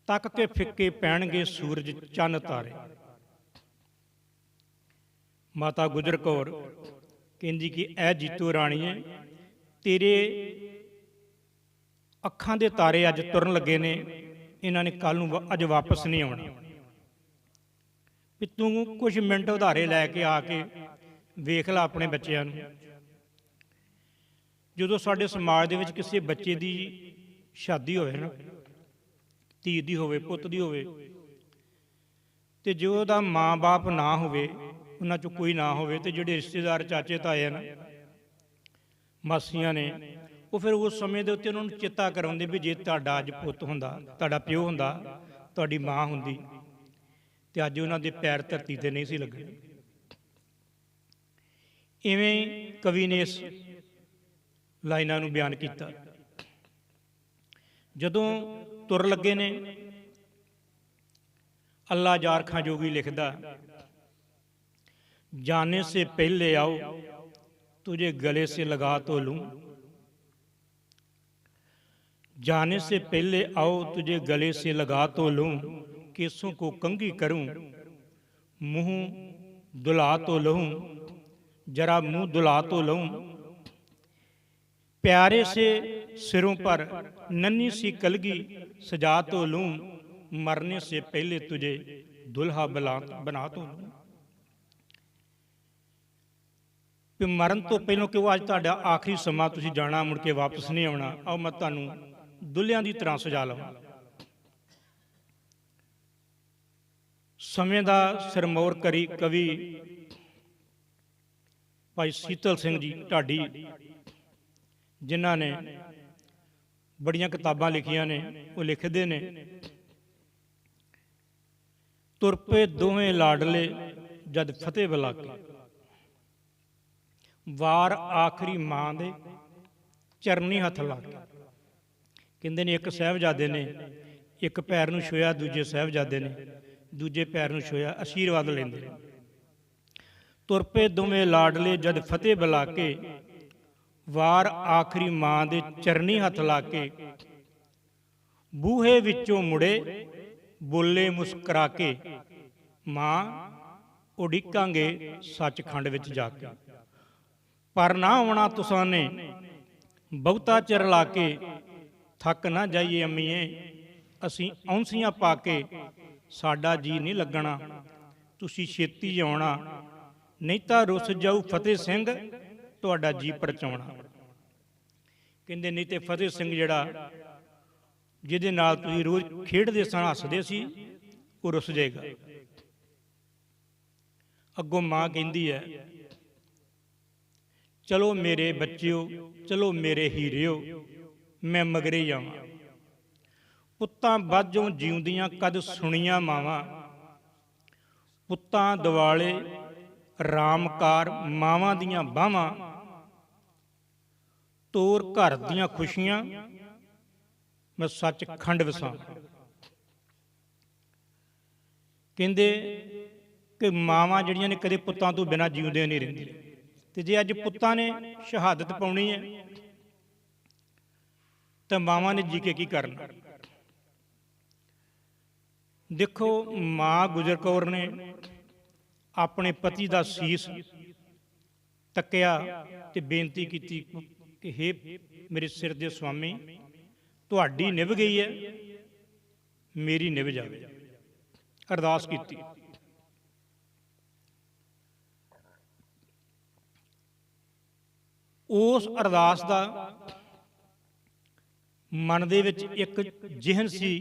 ਤੱਕ ਕੇ ਫਿੱਕੇ ਪੈਣਗੇ ਸੂਰਜ ਚੰਨ ਤਾਰੇ। ਮਾਤਾ ਗੁਜਰ ਕੌਰ ਕਹਿੰਦੀ ਕਿ, ਐ ਜੀਤੋ ਰਾਣੀਏ, ਤੇਰੇ ਅੱਖਾਂ ਦੇ ਤਾਰੇ ਅੱਜ ਤੁਰਨ ਲੱਗੇ ਨੇ, ਇਹਨਾਂ ਨੇ ਕੱਲ ਨੂੰ ਅੱਜ ਵਾਪਸ ਨਹੀਂ ਆਉਣਾ। ਵੀ ਤੂੰ ਕੁਝ ਮਿੰਟ ਉਧਾਰੇ ਲੈ ਕੇ ਆ ਕੇ ਵੇਖ ਲਾ ਆਪਣੇ ਬੱਚਿਆਂ ਨੂੰ। ਜਦੋਂ ਸਾਡੇ ਸਮਾਜ ਦੇ ਵਿੱਚ ਕਿਸੇ ਬੱਚੇ ਦੀ ਸ਼ਾਦੀ ਹੋਵੇ ਨਾ, ਧੀ ਦੀ ਹੋਵੇ, ਪੁੱਤ ਦੀ ਹੋਵੇ, ਤੇ ਜੇ ਉਹਦਾ ਮਾਂ-ਬਾਪ ਨਾ ਹੋਵੇ, ਉਹਨਾਂ ਚੋਂ ਕੋਈ ਨਾ ਹੋਵੇ, ਤੇ ਜਿਹੜੇ ਰਿਸ਼ਤੇਦਾਰ ਚਾਚੇ ਤਾਏ ਹਨ ਮਾਸੀਆਂ ਨੇ, ਉਹ ਫਿਰ ਉਸ ਸਮੇਂ ਦੇ ਉੱਤੇ ਉਹਨਾਂ ਨੂੰ ਚੇਤਾ ਕਰਾਉਂਦੇ ਵੀ ਜੇ ਤੁਹਾਡਾ ਅੱਜ ਪੁੱਤ ਹੁੰਦਾ, ਤੁਹਾਡਾ ਪਿਓ ਹੁੰਦਾ, ਤੁਹਾਡੀ ਮਾਂ ਹੁੰਦੀ, ਤੇ ਅੱਜ ਉਹਨਾਂ ਦੇ ਪੈਰ ਧਰਤੀ ਤੇ ਨਹੀਂ ਸੀ ਲੱਗਣੇ। ਇਵੇਂ ਕਵੀ ਨੇ ਇਸ ਲਾਈਨਾਂ ਨੂੰ ਬਿਆਨ ਕੀਤਾ ਜਦੋਂ ਤੁਰ ਲੱਗੇ ਨੇ ਅੱਲਾ ਜਾਰ ਖਾਂ ਜੋਗੀ ਲਿਖਦਾ ਜਾਣੇ ਸੇ ਪਹਿਲੇ ਆਓ तुझे गले से लगा तो लूं जाने से पहले आओ तुझे गले से लगा तो लूं केसों को कंगी करूं मुंह दुला तो लूं जरा मुंह दुला तो लूं प्यारे से सिरों पर नन्ही सी कलगी सजा तो लूं मरने से पहले तुझे दुल्हा बला बना तो लूं ਕਿ ਮਰਨ ਤੋਂ ਪਹਿਲਾਂ ਕਿ ਉਹ ਅੱਜ ਤੁਹਾਡਾ ਆਖਰੀ ਸਮਾਂ ਤੁਸੀਂ ਜਾਣਾ ਮੁੜ ਕੇ ਵਾਪਸ ਨਹੀਂ ਆਉਣਾ ਆਓ ਮੈਂ ਤੁਹਾਨੂੰ ਦੁੱਲਿਆਂ ਦੀ ਤਰ੍ਹਾਂ ਸਜਾ ਲਵਾਂ ਸਮੇਂ ਦਾ ਸਿਰਮੌਰ ਕਰੀ ਕਵੀ ਭਾਈ ਸੀਤਲ ਸਿੰਘ ਜੀ ਢਾਡੀ, ਜਿਨ੍ਹਾਂ ਨੇ ਬੜੀਆਂ ਕਿਤਾਬਾਂ ਲਿਖੀਆਂ ਨੇ, ਉਹ ਲਿਖਦੇ ਨੇ। ਤੁਰ ਦੋਵੇਂ ਲਾਡਲੇ ਜਦ ਫਤਿਹ ਬੁਲਾ ਕੇ ਵਾਰ ਆਖਰੀ ਮਾਂ ਦੇ ਚਰਨੀ ਹੱਥ ਲਾ ਕੇ ਕਹਿੰਦੇ ਨੇ, ਇੱਕ ਸਹਿਬਜ਼ਾਦੇ ਨੇ, ਇੱਕ ਪੈਰ ਨੂੰ ਛੋਇਆ ਦੂਜੇ ਸਹਿਬਜ਼ਾਦੇ ਨੇ, ਦੂਜੇ ਪੈਰ ਨੂੰ ਛੋਇਆ ਆਸ਼ੀਰਵਾਦ ਲੈਂਦੇ ਨੇ। ਤੁਰ ਪਏ ਦੋਵੇਂ ਲਾਡਲੇ ਜਦ ਫਤਿਹ ਬੁਲਾ ਕੇ ਵਾਰ ਆਖਰੀ ਮਾਂ ਦੇ ਚਰਨੀ ਹੱਥ ਲਾ ਕੇ ਬੂਹੇ ਵਿੱਚੋਂ ਮੁੜੇ, ਬੋਲੇ ਮੁਸਕਰਾ ਕੇ ਮਾਂ, ਉਡੀਕਾਂਗੇ ਸੱਚਖੰਡ ਵਿੱਚ ਜਾ ਕੇ। ਪਰ ਨਾ ਆਉਣਾ ਤੁਸਾਂ ਨੇ, ਬਹੁਤਾ ਚਿਰ ਲਾ ਕੇ ਥੱਕ ਨਾ ਜਾਈਏ ਅੰਮੀਏ, ਅਸੀਂ ਔਂਸੀਆਂ ਪਾ ਕੇ, ਸਾਡਾ ਜੀ ਨਹੀਂ ਲੱਗਣਾ, ਤੁਸੀਂ ਛੇਤੀ ਆਉਣਾ ਨਹੀਂ ਤਾਂ ਰੁੱਸ ਜਾਊ ਫਤਿਹ ਸਿੰਘ, ਤੁਹਾਡਾ ਜੀ ਪਰਚਾਉਣਾ। ਕਹਿੰਦੇ, ਨਹੀਂ ਤੇ ਫਤਿਹ ਸਿੰਘ ਜਿਹੜਾ, ਜਿਹਦੇ ਨਾਲ ਤੁਸੀਂ ਰੋਜ਼ ਖੇਡਦੇ ਸਨ ਹੱਸਦੇ ਸੀ, ਉਹ ਰੁੱਸ ਜਾਏਗਾ। ਅੱਗੋਂ ਮਾਂ ਕਹਿੰਦੀ ਹੈ, ਚਲੋ ਮੇਰੇ ਬੱਚਿਓ, ਚਲੋ ਮੇਰੇ ਹੀਰਿਓ, ਮੈਂ ਮਗਰੇ ਜਾਵਾਂ। ਪੁੱਤਾਂ ਬਾਝੋਂ ਜਿਉਂਦੀਆਂ ਕਦ ਸੁਣੀਆਂ ਮਾਵਾਂ। ਪੁੱਤਾਂ ਦਿਵਾਲੇ ਰਾਮਕਾਰ ਮਾਵਾਂ ਦੀਆਂ ਬਾਹਾਂ, ਤੋਰ ਘਰ ਦੀਆਂ ਖੁਸ਼ੀਆਂ, ਮੈਂ ਸੱਚ ਖੰਡ ਵਸਾਂ ਕਹਿੰਦੇ ਕਿ ਮਾਵਾਂ ਜਿਹੜੀਆਂ ਨੇ ਕਦੇ ਪੁੱਤਾਂ ਤੋਂ ਬਿਨਾਂ ਜਿਉਂਦੇ ਨਹੀਂ ਰਹਿੰਦੀਆਂ। ਤੇ ਜੇ ਅੱਜ ਪੁੱਤਾਂ ਨੇ ਸ਼ਹਾਦਤ ਪਾਉਣੀ ਹੈ, ਤਾਂ ਮਾਵਾਂ ਨੇ ਜੀ ਕੇ ਕੀ ਕਰਨਾ? ਦੇਖੋ, ਮਾਂ ਗੁਜਰ ਕੌਰ ਨੇ ਆਪਣੇ ਪਤੀ ਦਾ ਸੀਸ ਤੱਕਿਆ ਤੇ ਬੇਨਤੀ ਕੀਤੀ ਕਿ हे ਮੇਰੇ ਸਿਰ ਦੇ ਸੁਆਮੀ, ਤੁਹਾਡੀ ਨਿਭ ਗਈ ਹੈ, ਮੇਰੀ ਨਿਭ ਜਾਵੇ। ਅਰਦਾਸ ਕੀਤੀ। ਉਸ ਅਰਦਾਸ ਦਾ ਮਨ ਦੇ ਵਿੱਚ ਇੱਕ ਜਿਹਨ ਸੀ,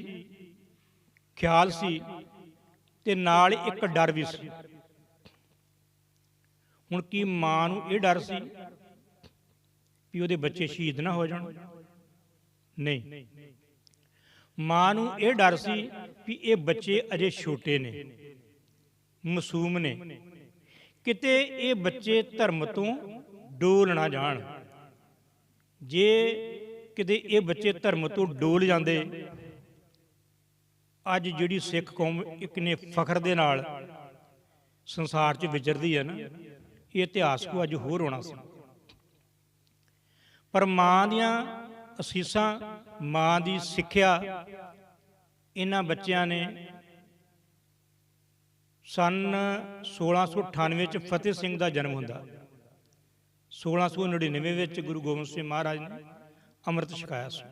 ਖਿਆਲ ਸੀ ਤੇ ਨਾਲ ਇੱਕ ਡਰ ਵੀ ਸੀ। ਹੁਣ ਕੀ ਮਾਂ ਨੂੰ ਇਹ ਡਰ ਸੀ ਵੀ ਉਹਦੇ ਬੱਚੇ ਸ਼ਹੀਦ ਨਾ ਹੋ ਜਾਣ? ਨਹੀਂ। ਮਾਂ ਨੂੰ ਇਹ ਡਰ ਸੀ ਵੀ ਇਹ ਬੱਚੇ ਅਜੇ ਛੋਟੇ ਨੇ, ਮਾਸੂਮ ਨੇ। ਕਿਤੇ ਇਹ ਬੱਚੇ ਧਰਮ ਤੋਂ ਡੋਲ ਨਾ ਜਾਣ। ਜੇ ਕਿਤੇ ਇਹ ਬੱਚੇ ਧਰਮ ਤੋਂ ਡੋਲ ਜਾਂਦੇ, ਅੱਜ ਜਿਹੜੀ ਸਿੱਖ ਕੌਮ ਇੱਕ ਨੇ ਫਖਰ ਦੇ ਨਾਲ ਸੰਸਾਰ 'ਚ ਵਿਚਰਦੀ ਹੈ ਨਾ ਇਹ ਇਤਿਹਾਸ ਕੋ ਅੱਜ ਹੋਰ ਹੋਣਾ ਸੀ। ਪਰ ਮਾਂ ਦੀਆਂ ਅਸੀਸਾਂ, ਮਾਂ ਦੀ ਸਿੱਖਿਆ, ਇਹਨਾਂ ਬੱਚਿਆਂ ਨੇ ਸਨ 1698 ਚ ਫਤਿਹ ਸਿੰਘ ਦਾ ਜਨਮ ਹੁੰਦਾ। 1699 ਵਿੱਚ ਗੁਰੂ ਗੋਬਿੰਦ ਸਿੰਘ ਮਹਾਰਾਜ ਨੇ ਅੰਮ੍ਰਿਤ ਛਕਾਇਆ ਸੀ।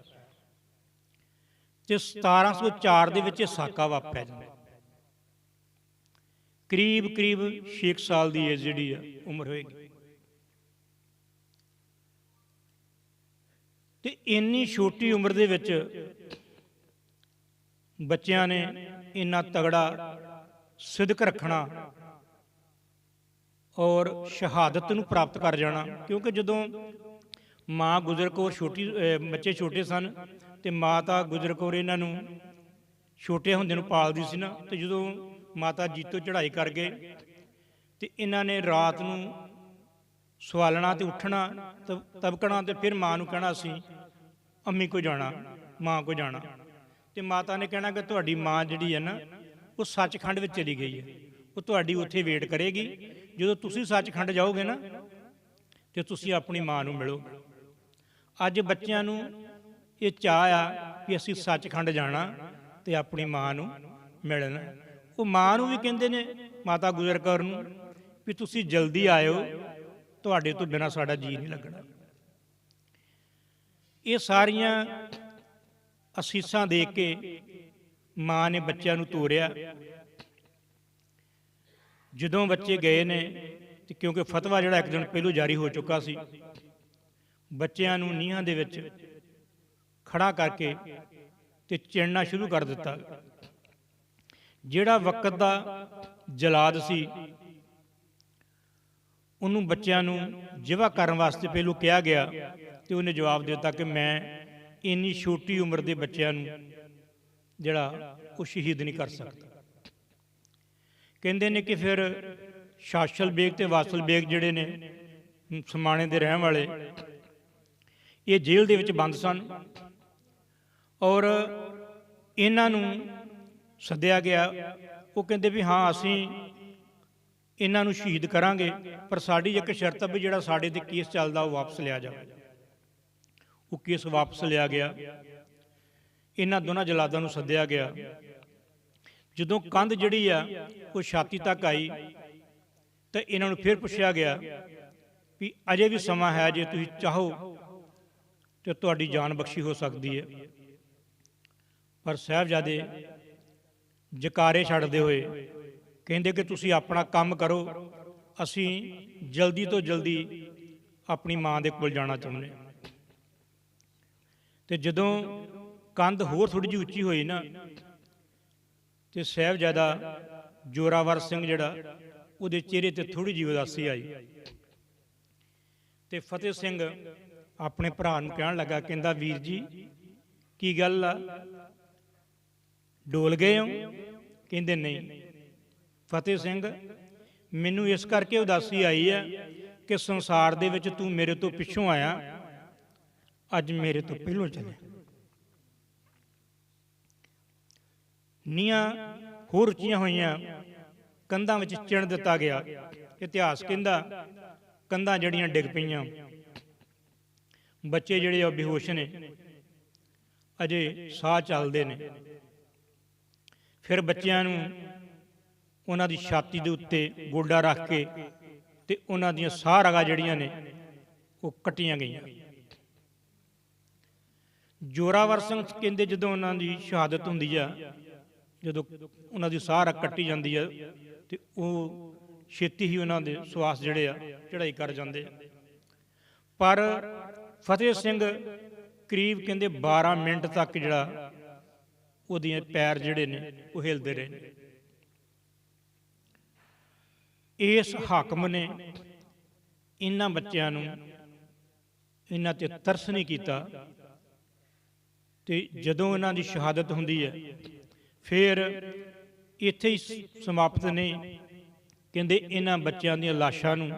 ਤੇ 1704 ਦੇ ਵਿੱਚ ਇਹ ਸਾਕਾ ਵਾਪਰਿਆ ਜਾਂਦਾ। ਕਰੀਬ ਕਰੀਬ 6 ਸਾਲ ਦੀ ਏਜ ਜਿਹੜੀ ਆ, ਉਮਰ ਹੋਏਗੀ। ਤੇ ਇੰਨੀ ਛੋਟੀ ਉਮਰ ਦੇ ਵਿੱਚ ਬੱਚਿਆਂ ਨੇ ਇੰਨਾ ਤਗੜਾ ਸਿਦਕ ਰੱਖਣਾ ਔਰ ਸ਼ਹਾਦਤ ਨੂੰ ਪ੍ਰਾਪਤ ਕਰ ਜਾਣਾ, ਕਿਉਂਕਿ ਜਦੋਂ ਮਾਂ ਗੁਜਰ ਕੌਰ ਛੋਟੀ ਬੱਚੇ ਛੋਟੇ ਸਨ ਤੇ ਮਾਤਾ ਗੁਜਰ ਕੌਰ ਇਹਨਾਂ ਨੂੰ ਛੋਟੇ ਹੁੰਦੇ ਨੂੰ ਪਾਲਦੀ ਸੀ ਨਾ, ਤੇ ਜਦੋਂ ਮਾਤਾ ਜੀਤੋ ਚੜ੍ਹਾਈ ਕਰ ਗਏ ਤੇ ਇਹਨਾਂ ਨੇ ਰਾਤ ਨੂੰ ਸਵਾਲਣਾ ਤੇ ਉੱਠਣਾ ਤਬ- ਤਬਕਣਾ ਤੇ ਫਿਰ ਮਾਂ ਨੂੰ ਕਹਿਣਾ ਸੀ, ਅੰਮੀ ਕੋ ਜਾਣਾ, ਮਾਂ ਕੋ ਜਾਣਾ। ਤੇ ਮਾਤਾ ਨੇ ਕਹਿਣਾ ਕਿ ਤੁਹਾਡੀ ਮਾਂ ਜਿਹੜੀ ਹੈ ਨਾ, ਉਹ ਸੱਚਖੰਡ ਵਿੱਚ ਚਲੀ ਗਈ ਹੈ। ਉਹ ਤੁਹਾਡੀ ਉੱਥੇ ਵੇਟ ਕਰੇਗੀ। ਜਦੋਂ ਤੁਸੀਂ ਸੱਚਖੰਡ ਜਾਓਗੇ ਨਾ, ਤੇ ਤੁਸੀਂ ਆਪਣੀ ਮਾਂ ਨੂੰ ਮਿਲੋ। ਅੱਜ ਬੱਚਿਆਂ ਨੂੰ ਇਹ ਚਾਹ ਆ ਕਿ ਅਸੀਂ ਸੱਚਖੰਡ ਜਾਣਾ ਤੇ ਆਪਣੀ ਮਾਂ ਨੂੰ ਮਿਲਣਾ। ਉਹ ਮਾਂ ਨੂੰ ਵੀ ਕਹਿੰਦੇ ਨੇ, ਮਾਤਾ ਗੁਜਰ ਕੌਰ ਨੂੰ ਵੀ ਤੁਸੀਂ ਜਲਦੀ ਆਇਓ, ਤੁਹਾਡੇ ਤੋਂ ਬਿਨਾ ਸਾਡਾ ਜੀ ਨਹੀਂ ਲੱਗਣਾ। ਇਹ ਸਾਰੀਆਂ ਅਸੀਸਾਂ ਦੇ ਕੇ ਮਾਂ ਨੇ ਬੱਚਿਆਂ ਨੂੰ ਤੋਰਿਆ। ਜਦੋਂ ਬੱਚੇ ਗਏ ਨੇ, ਤੇ ਕਿਉਂਕਿ ਫਤਵਾ ਜਿਹੜਾ ਇੱਕ ਦਿਨ ਪਹਿਲਾਂ ਜਾਰੀ ਹੋ ਚੁੱਕਾ ਸੀ, ਬੱਚਿਆਂ ਨੂੰ ਨੀਹਾਂ ਦੇ ਵਿੱਚ ਖੜਾ ਕਰਕੇ ਤੇ ਚਿਣਨਾ ਸ਼ੁਰੂ ਕਰ ਦਿੱਤਾ। ਜਿਹੜਾ ਵਕਤ ਦਾ ਜਲਾਦ ਸੀ, ਉਹਨੂੰ ਬੱਚਿਆਂ ਨੂੰ ਜਿਵਾ ਕਰਨ ਵਾਸਤੇ ਪਹਿਲੂ ਕਿਹਾ ਗਿਆ ਤੇ ਉਹਨੇ ਜਵਾਬ ਦਿੱਤਾ ਕਿ ਮੈਂ ਇੰਨੀ ਛੋਟੀ ਉਮਰ ਦੇ ਬੱਚਿਆਂ ਨੂੰ ਜਿਹੜਾ ਉਹ ਸ਼ਹੀਦ ਨਹੀਂ ਕਰ ਸਕਦਾ। ਕਹਿੰਦੇ ਨੇ ਕਿ ਫਿਰ ਸ਼ਾਸਲ ਬੇਗ ਤੇ ਵਾਸਲ ਬੇਗ ਜਿਹੜੇ ਨੇ, ਸਮਾਣੇ ਦੇ ਰਹਿਣ ਵਾਲੇ, ਇਹ ਜੇਲ੍ਹ ਦੇ ਵਿੱਚ ਬੰਦ ਸਨ ਔਰ ਇਹਨਾਂ ਨੂੰ ਸੱਦਿਆ ਗਿਆ। ਉਹ ਕਹਿੰਦੇ ਵੀ ਹਾਂ, ਅਸੀਂ ਇਹਨਾਂ ਨੂੰ ਸ਼ਹੀਦ ਕਰਾਂਗੇ, ਪਰ ਸਾਡੀ ਇੱਕ ਸ਼ਰਤ ਵੀ ਜਿਹੜਾ ਸਾਡੇ ਤੇ ਕੇਸ ਚੱਲਦਾ, ਉਹ ਵਾਪਸ ਲਿਆ ਜਾਵੇ। ਉਹ ਕੇਸ ਵਾਪਸ ਲਿਆ ਗਿਆ। ਇਹਨਾਂ ਦੋਨਾਂ ਜਲਾਦਾਂ ਨੂੰ ਸੱਦਿਆ ਗਿਆ। ਜਦੋਂ ਕੰਧ ਜਿਹੜੀ ਆ, ਉਹ ਛਾਤੀ ਤੱਕ ਆਈ, ਤਾਂ ਇਹਨਾਂ ਨੂੰ ਫਿਰ ਪੁੱਛਿਆ ਗਿਆ ਵੀ ਅਜੇ ਵੀ ਸਮਾਂ ਹੈ ਜੇ ਤੁਸੀਂ ਚਾਹੋ ਤੇ ਤੁਹਾਡੀ ਜਾਨ ਬਖਸ਼ੀ ਹੋ ਸਕਦੀ ਹੈ। ਪਰ ਸਾਹਿਬਜ਼ਾਦੇ ਜਕਾਰੇ ਛੱਡਦੇ ਹੋਏ ਕਹਿੰਦੇ ਕਿ ਤੁਸੀਂ ਆਪਣਾ ਕੰਮ ਕਰੋ, ਅਸੀਂ ਜਲਦੀ ਤੋਂ ਜਲਦੀ ਆਪਣੀ ਮਾਂ ਦੇ ਕੋਲ ਜਾਣਾ ਚਾਹੁੰਦੇ ਹਾਂ। ਤੇ ਜਦੋਂ ਕੰਧ ਹੋਰ ਥੋੜੀ ਜਿਹੀ ਉੱਚੀ ਹੋਈ ਨਾ, ਤੇ ਸਾਹਿਬਜ਼ਾਦਾ ਜੋਰਾਵਰ ਸਿੰਘ ਜਿਹੜਾ, ਉਹਦੇ ਚਿਹਰੇ ਤੇ ਥੋੜੀ ਜਿਹੀ ਉਦਾਸੀ ਆਈ। ਤੇ ਫਤਿਹ ਸਿੰਘ ਆਪਣੇ ਭਰਾ ਨੂੰ ਕਹਿਣ ਲੱਗਾ, ਕਹਿੰਦਾ, ਵੀਰ ਜੀ, ਕੀ ਗੱਲ ਆ? ਡੋਲ ਗਏ ਹੋ? ਕਹਿੰਦੇ ਨਹੀਂ। ਫਤਿਹ ਸਿੰਘ, ਮੈਨੂੰ ਇਸ ਕਰਕੇ ਉਦਾਸੀ ਆਈ ਹੈ ਕਿ ਸੰਸਾਰ ਦੇ ਵਿੱਚ ਤੂੰ ਮੇਰੇ ਤੋਂ ਪਿੱਛੋਂ ਆਇਆ। ਅੱਜ ਮੇਰੇ ਤੋਂ ਪਹਿਲੋਂ ਚੱਲਿਆ। ਨੀਆਂ ਹੋਰ ਉੱਚੀਆਂ ਹੋਈਆਂ, ਕੰਧਾਂ ਵਿੱਚ ਚਿਣ ਦਿੱਤਾ ਗਿਆ। ਇਤਿਹਾਸ ਕਹਿੰਦਾ, ਕੰਧਾਂ ਜਿਹੜੀਆਂ ਡਿੱਗ ਪਈਆਂ। ਬੱਚੇ ਜਿਹੜੇ ਉਹ ਬੇਹੋਸ਼ ਨੇ। ਅਜੇ ਸਾਹ ਚੱਲਦੇ ਨੇ। ਫਿਰ ਬੱਚਿਆਂ ਨੂੰ ਉਹਨਾਂ ਦੀ ਛਾਤੀ ਦੇ ਉੱਤੇ ਗੋਡਾ ਰੱਖ ਕੇ ਤੇ ਉਹਨਾਂ ਦੀਆਂ ਸਾਹ ਰਗਾ ਜਿਹੜੀਆਂ ਨੇ ਉਹ ਕੱਟੀਆਂ ਗਈਆਂ। ਜੋਰਾਵਰ ਸਿੰਘ ਕਹਿੰਦੇ ਜਦੋਂ ਉਹਨਾਂ ਦੀ ਸ਼ਹਾਦਤ ਹੁੰਦੀ ਆ, ਜਦੋਂ ਉਹਨਾਂ ਦੀ ਸਾਹ ਰਗ ਕੱਟੀ ਜਾਂਦੀ ਆ ਤੇ ਉਹ ਛੇਤੀ ਹੀ ਉਹਨਾਂ ਦੇ ਸਵਾਸ ਜਿਹੜੇ ਆ ਚੜਾਈ ਕਰ ਜਾਂਦੇ। ਪਰ ਫਤਿਹ ਸਿੰਘ ਕਰੀਬ ਕਹਿੰਦੇ 12 ਮਿੰਟ ਤੱਕ ਜਿਹੜਾ ਉਹਦੀਆਂ ਪੈਰ ਜਿਹੜੇ ਨੇ ਉਹ ਹਿਲਦੇ ਰਹੇ ਨੇ। ਇਸ ਹਾਕਮ ਨੇ ਇਹਨਾਂ ਬੱਚਿਆਂ ਨੂੰ ਇਹਨਾਂ ਤੇ ਤਰਸ ਨਹੀਂ ਕੀਤਾ ਤੇ ਜਦੋਂ ਇਹਨਾਂ ਦੀ ਸ਼ਹਾਦਤ ਹੁੰਦੀ ਹੈ ਫਿਰ ਇੱਥੇ ਹੀ ਸਮਾਪਤ ਨਹੀਂ ਕਹਿੰਦੇ ਇਹਨਾਂ ਬੱਚਿਆਂ ਦੀਆਂ ਲਾਸ਼ਾਂ ਨੂੰ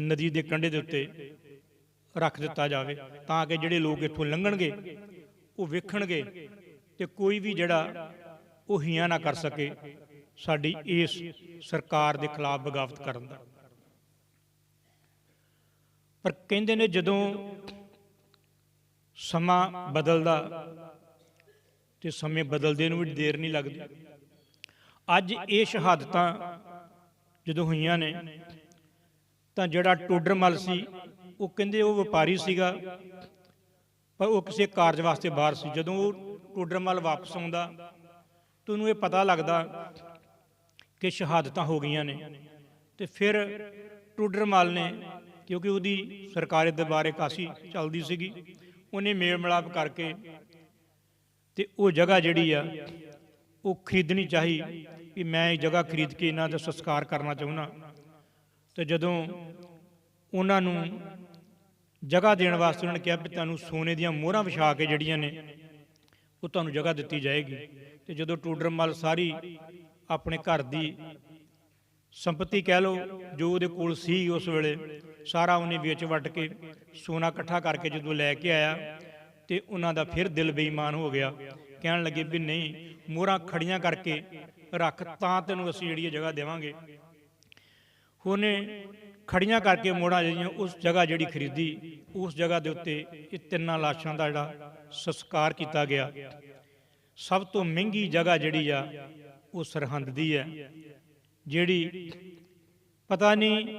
ਨਦੀ ਦੇ ਕੰਢੇ ਦੇ ਉੱਤੇ ਰੱਖ ਦਿੱਤਾ ਜਾਵੇ ਤਾਂ ਕਿ ਜਿਹੜੇ ਲੋਕ ਇੱਥੋਂ ਲੰਘਣਗੇ ਉਹ ਵੇਖਣਗੇ ਤੇ ਕੋਈ ਵੀ ਜਿਹੜਾ ਉਹ ਹੀਆਂ ਨਾ ਕਰ ਸਕੇ ਸਾਡੀ ਇਸ ਸਰਕਾਰ ਦੇ ਖਿਲਾਫ ਬਗਾਵਤ ਕਰਨ ਦਾ। ਪਰ ਕਹਿੰਦੇ ਨੇ ਜਦੋਂ ਸਮਾਂ ਬਦਲਦਾ ਤੇ ਸਮੇਂ ਬਦਲਦੇ ਨੂੰ ਵੀ ਦੇਰ ਨਹੀਂ ਲੱਗਦੀ। ਅੱਜ ਇਹ ਸ਼ਹਾਦਤਾਂ ਜਦੋਂ ਹੋਈਆਂ ਨੇ ਤਾਂ ਜਿਹੜਾ ਟੋਡਰਮਲ ਸੀ, ਉਹ ਕਹਿੰਦੇ ਉਹ ਵਪਾਰੀ ਸੀਗਾ ਪਰ ਉਹ ਕਿਸੇ ਕਾਰਜ ਵਾਸਤੇ ਬਾਹਰ ਸੀ। ਜਦੋਂ ਉਹ ਟੋਡਰਮਲ ਵਾਪਸ ਆਉਂਦਾ, ਤਾਂ ਉਹਨੂੰ ਇਹ ਪਤਾ ਲੱਗਦਾ ਕਿ ਸ਼ਹਾਦਤਾਂ ਹੋ ਗਈਆਂ ਨੇ। ਤੇ ਫਿਰ ਟੋਡਰਮਲ ਨੇ, ਕਿਉਂਕਿ ਉਹਦੀ ਸਰਕਾਰੀ ਦਰਬਾਰੇ ਕਾਸੀ ਚੱਲਦੀ ਸੀਗੀ, ਉਹਨੇ ਮੇਲ ਮਿਲਾਪ ਕਰਕੇ ਤੇ ਉਹ ਜਗ੍ਹਾ ਜਿਹੜੀ ਆ, ਉਹ ਖਰੀਦਣੀ ਚਾਹੀ ਕਿ ਮੈਂ ਇਹ ਜਗ੍ਹਾ ਖਰੀਦ ਕੇ ਇਹਨਾਂ ਦਾ ਸੰਸਕਾਰ ਕਰਨਾ ਚਾਹੁੰਦਾ। ਤੇ ਜਦੋਂ ਉਹਨਾਂ ਨੂੰ ਜਗ੍ਹਾ ਦੇਣ ਵਾਸਤੇ ਉਹਨਾਂ ਨੇ ਕਿਹਾ ਵੀ ਤੁਹਾਨੂੰ ਸੋਨੇ ਦੀਆਂ ਮੋਹਰਾਂ ਵਿਛਾ ਕੇ ਜਿਹੜੀਆਂ ਨੇ, ਉਹ ਤੁਹਾਨੂੰ ਜਗ੍ਹਾ ਦਿੱਤੀ ਜਾਏਗੀ। ਤੇ ਜਦੋਂ ਟੂਡਰਮਲ ਸਾਰੀ ਆਪਣੇ ਘਰ ਦੀ ਸੰਪਤੀ ਕਹਿ ਲਓ, ਜੋ ਉਹਦੇ ਕੋਲ ਸੀ ਉਸ ਵੇਲੇ, ਸਾਰਾ ਉਹਨੇ ਵਿੱਚ ਵੱਟ ਕੇ ਸੋਨਾ ਇਕੱਠਾ ਕਰਕੇ ਜਦੋਂ ਲੈ ਕੇ ਆਇਆ, ਤੇ ਉਹਨਾਂ ਦਾ ਫਿਰ ਦਿਲ ਬੇਈਮਾਨ ਹੋ ਗਿਆ। ਕਹਿਣ ਲੱਗੇ ਵੀ ਨਹੀਂ, ਮੋਹਰਾਂ ਖੜੀਆਂ ਕਰਕੇ ਰੱਖ, ਤਾਂ ਤੈਨੂੰ ਅਸੀਂ ਜਿਹੜੀ ਜਗ੍ਹਾ ਦੇਵਾਂਗੇ। ਉਹਨੇ ਖੜੀਆਂ ਕਰਕੇ ਮੋੜਾਂ ਜਿਹੜੀਆਂ ਉਸ ਜਗ੍ਹਾ ਜਿਹੜੀ ਖਰੀਦੀ, ਉਸ ਜਗ੍ਹਾ ਦੇ ਉੱਤੇ ਇਹ ਤਿੰਨਾਂ ਲਾਸ਼ਾਂ ਦਾ ਜਿਹੜਾ ਸੰਸਕਾਰ ਕੀਤਾ ਗਿਆ। ਸਭ ਤੋਂ ਮਹਿੰਗੀ ਜਗ੍ਹਾ ਜਿਹੜੀ ਆ, ਉਹ ਸਰਹੰਦ ਦੀ ਹੈ, ਜਿਹੜੀ ਪਤਾ ਨਹੀਂ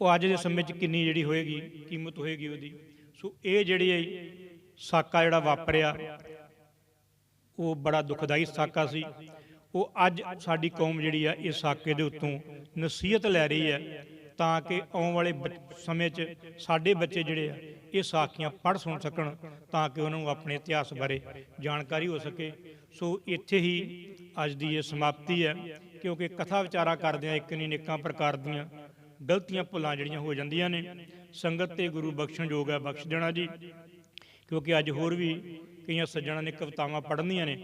ਉਹ ਅੱਜ ਦੇ ਸਮੇਂ 'ਚ ਕਿੰਨੀ ਜਿਹੜੀ ਹੋਏਗੀ, ਕੀਮਤ ਹੋਏਗੀ ਉਹਦੀ। ਸੋ ਇਹ ਜਿਹੜੀ ਹੈ ਸਾਕਾ ਜਿਹੜਾ ਵਾਪਰਿਆ, ਉਹ ਬੜਾ ਦੁਖਦਾਈ ਸਾਕਾ ਸੀ। ਉਹ ਅੱਜ ਸਾਡੀ ਕੌਮ ਜਿਹੜੀ ਆ ਇਹ ਸਾਕੇ ਦੇ ਉੱਤੋਂ ਨਸੀਹਤ ਲੈ ਰਹੀ ਹੈ। ਤਾਂ ਕਿ ਆਉਣ ਵਾਲੇ ਬ- ਸਮੇਂ 'ਚ ਸਾਡੇ ਬੱਚੇ ਜਿਹੜੇ ਆ, ਇਹ ਸਾਖੀਆਂ ਪੜ੍ਹ ਸੁਣ ਸਕਣ, ਤਾਂ ਕਿ ਉਹਨਾਂ ਨੂੰ ਆਪਣੇ ਇਤਿਹਾਸ ਬਾਰੇ ਜਾਣਕਾਰੀ ਹੋ ਸਕੇ। ਸੋ ਇੱਥੇ ਹੀ ਅੱਜ ਦੀ ਇਹ ਸਮਾਪਤੀ ਹੈ, ਕਿਉਂਕਿ ਕਥਾ ਵਿਚਾਰਾ ਕਰਦਿਆਂ ਇੱਕ ਨਹੀਂ ਨਿੱਕਾਂ ਪ੍ਰਕਾਰ ਦੀਆਂ ਗਲਤੀਆਂ ਭੁੱਲਾਂ ਜਿਹੜੀਆਂ ਹੋ ਜਾਂਦੀਆਂ ਨੇ। ਸੰਗਤ ਤੇ ਗੁਰੂ ਬਖਸ਼ਣ ਯੋਗ ਹੈ ਬਖਸ਼ ਦੇਣਾ ਜੀ, ਕਿਉਂਕਿ ਅੱਜ ਹੋਰ ਵੀ ਕਈਆਂ ਸੱਜਣਾਂ ਨੇ ਕਵਿਤਾਵਾਂ ਪੜ੍ਹਨੀਆਂ ਨੇ।